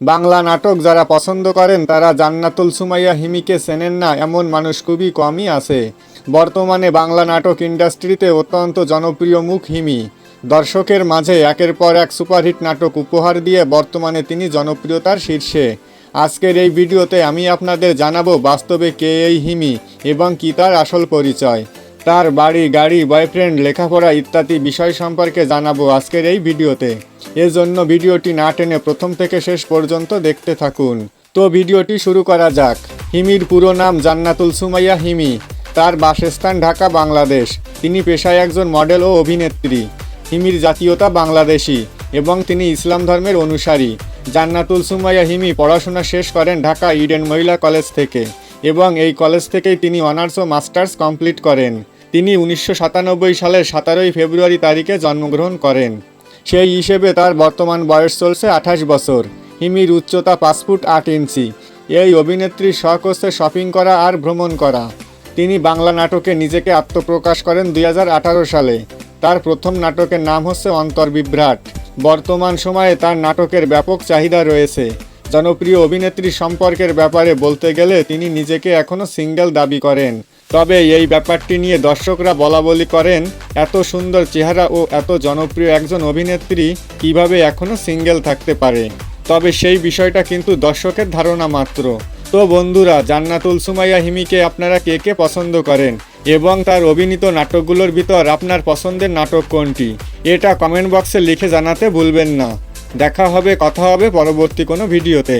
বাংলা নাটক যারা পছন্দ করেন, তারা জান্নাতুল সুমাইয়া হিমিকে চেনেন না, এমন মানুষ খুবই কমই আছে। বর্তমানে বাংলা নাটক ইন্ডাস্ট্রিতে অত্যন্ত জনপ্রিয় মুখ হিমি। দর্শকের মাঝে একের পর এক সুপারহিট নাটক উপহার দিয়ে বর্তমানে তিনি জনপ্রিয়তার শীর্ষে। আজকের এই ভিডিওতে আমি আপনাদের জানাব বাস্তবে কে এই হিমি এবং কী তার আসল পরিচয়। তার বাড়ি, গাড়ি বয়ফ্রেন্ড লেখাপড়া ইত্যাদি বিষয় সম্পর্কে জানাব আজকের এই ভিডিওতে। এজন্য ভিডিওটি না টেনে প্রথম থেকে শেষ পর্যন্ত দেখতে থাকুন। তো ভিডিওটি শুরু করা যাক। হিমির পুরো নাম জান্নাতুল সুমাইয়া হিমি। তার বাসস্থান ঢাকা, বাংলাদেশ। তিনি পেশায় একজন মডেল ও অভিনেত্রী। হিমির জাতীয়তা বাংলাদেশি এবং তিনি ইসলাম ধর্মের অনুসারী। জান্নাতুল সুমাইয়া হিমি পড়াশোনা শেষ করেন ঢাকা, ইডেন মহিলা কলেজ থেকে এবং এই কলেজ থেকেই তিনি অনার্স ও মাস্টার্স কমপ্লিট করেন। তিনি উনিশশো সাতানব্বই সালের সতেরোই ফেব্রুয়ারি তারিখে জন্মগ্রহণ করেন। সেই হিসেবে তার বর্তমান বয়স চলছে আঠাশ বছর। হিমির উচ্চতা পাঁচ ফুট আট ইঞ্চি। এই অভিনেত্রীর শখ হচ্ছে শপিং করা আর ভ্রমণ করা। তিনি বাংলা নাটকে নিজেকে আত্মপ্রকাশ করেন দু হাজার আঠারো সালে। তার প্রথম নাটকের নাম হচ্ছে অন্তর্বিভ্রাট বর্তমান সময়ে তার নাটকের ব্যাপক চাহিদা রয়েছে। জনপ্রিয় অভিনেত্রী সম্পর্কের ব্যাপারে বলতে গেলে তিনি নিজেকে এখনও সিঙ্গেল দাবি করেন। তবে এই ব্যাপারটি নিয়ে দর্শকরা বলা বলি করেন, এত সুন্দর চেহারা ও এত জনপ্রিয় একজন অভিনেত্রী কীভাবে এখনও সিঙ্গেল থাকতে পারে? তবে সেই বিষয়টা কিন্তু দর্শকের ধারণা মাত্র। তো বন্ধুরা, জান্নাতুল সুমাইয়া হিমিকে আপনারা কে কে পছন্দ করেন? এবং তার অভিনীত নাটকগুলোর ভিতর আপনার পছন্দের নাটক কোনটি? এটা কমেন্ট বক্সে লিখে জানাতে ভুলবেন না। দেখা হবে, কথা হবে পরবর্তী কোনো ভিডিওতে।